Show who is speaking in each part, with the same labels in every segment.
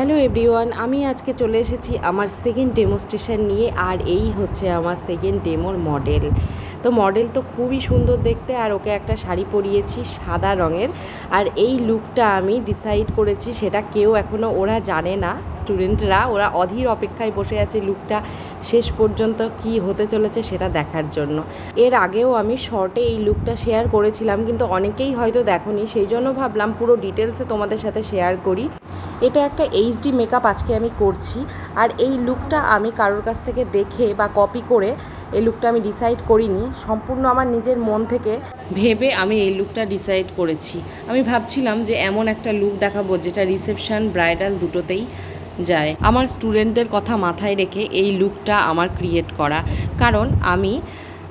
Speaker 1: Hello everyone, আমি আজকে চলে এসেছি আমার সেকেন্ড ডেমোস্ট্রেশন নিয়ে, আর এই হচ্ছে আমার সেকেন্ড ডেমোর মডেল তো মডেল তো খুবই সুন্দর দেখতে, আর ওকে একটা শাড়ি পরিয়েছি সাদা রঙের। আর এই লুকটা আমি ডিসাইড করেছি, সেটা কেউ এখনও ওরা জানে না স্টুডেন্টরা ওরা অধীর অপেক্ষায় বসে আছে লুকটা শেষ পর্যন্ত কি হতে চলেছে সেটা দেখার জন্য। এর আগেও আমি শর্টে এই লুকটা শেয়ার করেছিলাম, কিন্তু অনেকেই হয়তো দেখনি, সেই জন্য ভাবলাম পুরো ডিটেলসে তোমাদের সাথে শেয়ার করি। এটা একটা এইচডি মেকআপ আজকে আমি করছি। আর এই লুকটা আমি কারোর কাছ থেকে দেখে বা কপি করে এই লুকটা আমি ডিসাইড করিনি। সম্পূর্ণ আমার নিজের মন থেকে ভেবে আমি এই লুকটা ডিসাইড করেছি। আমি ভাবছিলাম যে এমন একটা লুক দেখাবো যেটা রিসেপশন ব্রাইডাল দুটোতেই যায়। আমার স্টুডেন্টদের কথা মাথায় রেখে এই লুকটা আমার ক্রিয়েট করা। কারণ আমি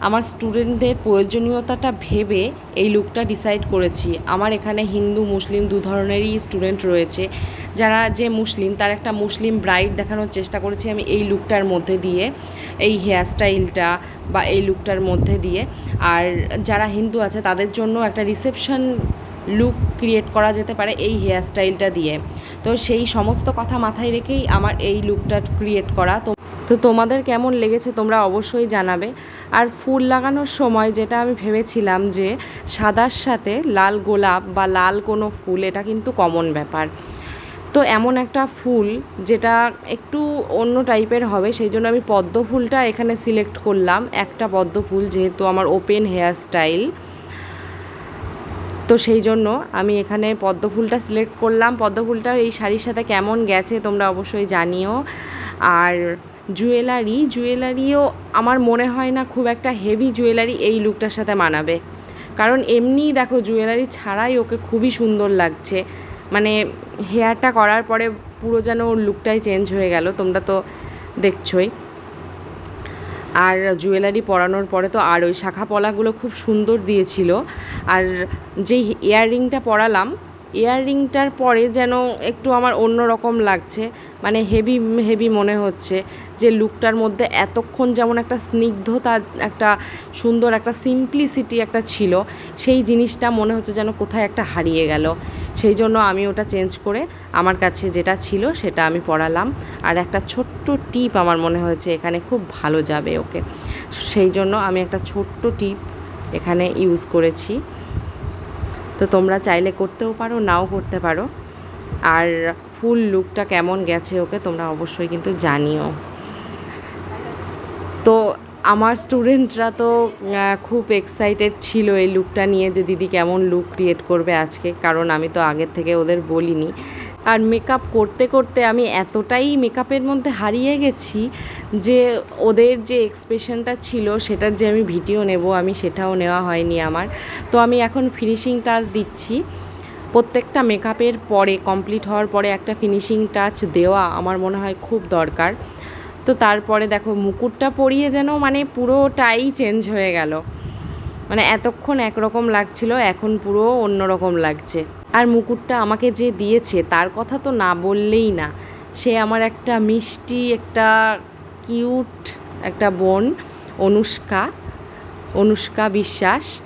Speaker 1: আমার স্টুডেন্টদের প্রয়োজনীয়তাটা ভেবে এই লুকটা ডিসাইড করেছি। আমার এখানে হিন্দু, মুসলিম দু ধরনেরই স্টুডেন্ট রয়েছে। যারা যে মুসলিম, তার একটা মুসলিম ব্রাইড দেখানোর চেষ্টা করেছি আমি এই লুকটার মধ্যে দিয়ে, এই হেয়ারস্টাইলটা বা এই লুকটার মধ্যে দিয়ে। আর যারা হিন্দু আছে, তাদের জন্য একটা রিসেপশন লুক ক্রিয়েট করা যেতে পারে এই হেয়ারস্টাইলটা দিয়ে। তো সেই সমস্ত কথা মাথায় রেখেই আমার এই লুকটা ক্রিয়েট করা। তো তো তোমাদের কেমন লেগেছে তোমরা অবশ্যই জানাবে। আর ফুল লাগানোর সময় যেটা আমি ভেবেছিলাম যে সাদার সাথে লাল গোলাপ বা লাল কোনো ফুল, এটা কিন্তু কমন ব্যাপার। তো এমন একটা ফুল যেটা একটু অন্য টাইপের হবে, সেই জন্য আমি পদ্ম ফুলটা এখানে সিলেক্ট করলাম। একটা পদ্ম ফুল যেহেতু আমার ওপেন হেয়ার স্টাইল। তো সেই জন্য আমি এখানে পদ্ম ফুলটা সিলেক্ট করলাম। পদ্ম ফুলটা এই শাড়ির সাথে কেমন গেছে তোমরা অবশ্যই জানিও। আর জুয়েলারি, জুয়েলারিও আমার মনে হয় না খুব একটা হেভি জুয়েলারি এই লুকটার সাথে মানাবে। কারণ এমনিই দেখো জুয়েলারি ছাড়াই ওকে খুবই সুন্দর লাগছে। মানে হেয়ারটা করার পরে পুরো যেন ওর লুকটাই চেঞ্জ হয়ে গেল, তোমরা তো দেখছোই। আর জুয়েলারি পরানোর পরে তো আর ওই শাখা পলাগুলো খুব সুন্দর দিয়েছিল। আর যেই ইয়াররিংটা পরালাম ইয়াররিংটার পরে যেন একটু আমার অন্য রকম লাগছে মানে হেভি হেভি মনে হচ্ছে যে লুকটার মধ্যে এতক্ষণ যেমন একটা স্নিগ্ধতা, একটা সুন্দর, একটা সিম্পলিসিটি একটা ছিল, সেই জিনিসটা মনে হচ্ছে যেন কোথায় একটা হারিয়ে গেল। সেই জন্য আমি ওটা চেঞ্জ করে আমার কাছে যেটা ছিল সেটা আমি পড়ালাম আর একটা ছোট্ট টিপ আমার মনে হয়েছে এখানে খুব ভালো যাবে ওকে। সেই জন্য আমি একটা ছোট্ট টিপ এখানে ইউজ করেছি। তো তোমরা চাইলে করতেও পারো, নাও করতে পারো। আর ফুল লুকটা কেমন গেছে ওকে তোমরা অবশ্যই কিন্তু জানিও। তো আমার স্টুডেন্টরা তো খুব এক্সাইটেড ছিল এই লুকটা নিয়ে যে দিদি কেমন লুক ক্রিয়েট করবে আজকে। কারণ আমি তো আগের থেকে ওদের বলিনি। আর মেকআপ করতে করতে আমি এতটাই মেকআপের মধ্যে হারিয়ে গেছি যে ওদের যে এক্সপ্রেশনটা ছিল, সেটার যে আমি ভিডিও নেব, আমি সেটাও নেওয়া হয়নি আমার। তো আমি এখন ফিনিশিং টাচ দিচ্ছি। প্রত্যেকটা মেকআপের পরে কমপ্লিট হওয়ার পরে একটা ফিনিশিং টাচ দেওয়া আমার মনে হয় খুব দরকার। তো তারপরে দেখো, মুকুটটা পরিয়ে যেন মানে পুরোটাই চেঞ্জ হয়ে গেল। মানে এতক্ষণ একরকম লাগছিল, এখন পুরো অন্যরকম লাগছে। আর মুকুটটা আমাকে যে দিয়েছে, তার কথা তো না বললেই না। সে আমার একটা মিষ্টি, একটা কিউট, একটা বোন, অনুষ্কা অনুষ্কা বিশ্বাস।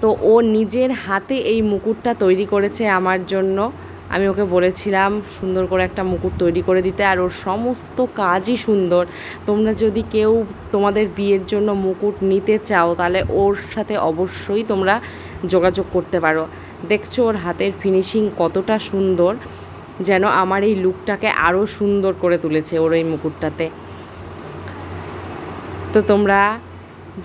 Speaker 1: তো ও নিজের হাতে এই মুকুটটা তৈরি করেছে আমার জন্য। আমি ওকে বলেছিলাম সুন্দর করে একটা মুকুট তৈরি করে দিতে, আর ওর সমস্ত কাজই সুন্দর। তোমরা যদি কেউ তোমাদের বিয়ের জন্য মুকুট নিতে চাও, তাহলে ওর সাথে অবশ্যই তোমরা যোগাযোগ করতে পারো। দেখছ ওর হাতের ফিনিশিং কতটা সুন্দর, যেন আমার এই লুকটাকে আরও সুন্দর করে তুলেছে ওর এই মুকুটটাতে। তো তোমরা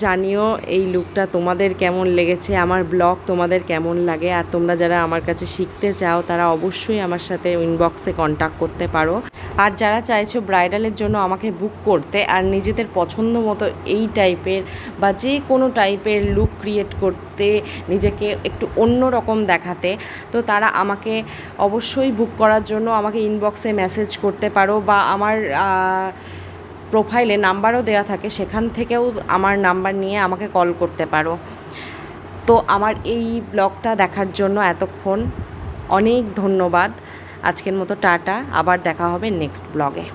Speaker 1: জানিও এই লুকটা তোমাদের কেমন লেগেছে, আমার ব্লগ তোমাদের কেমন লাগে, আর তোমরা যারা আমার কাছে শিখতে চাও তারা অবশ্যই আমার সাথে ইনবক্সে কন্ট্যাক্ট করতে পারো। আর যারা চাইছো ব্রাইডালের জন্য আমাকে বুক করতে, আর নিজেদের পছন্দ মতো এই টাইপের বা যে কোনো টাইপের লুক ক্রিয়েট করতে, নিজেকে একটু অন্য রকম দেখাতে, তো তারা আমাকে অবশ্যই বুক করার জন্য আমাকে ইনবক্সে মেসেজ করতে পারো বা আমার প্রোফাইলে নাম্বারও দেওয়া থাকে, সেখান থেকেও আমার নাম্বার নিয়ে আমাকে কল করতে পারো। তো আমার এই ব্লগটা দেখার জন্য এতক্ষণ অনেক ধন্যবাদ। আজকের মতো টাটা, আবার দেখা হবে নেক্সট ব্লগে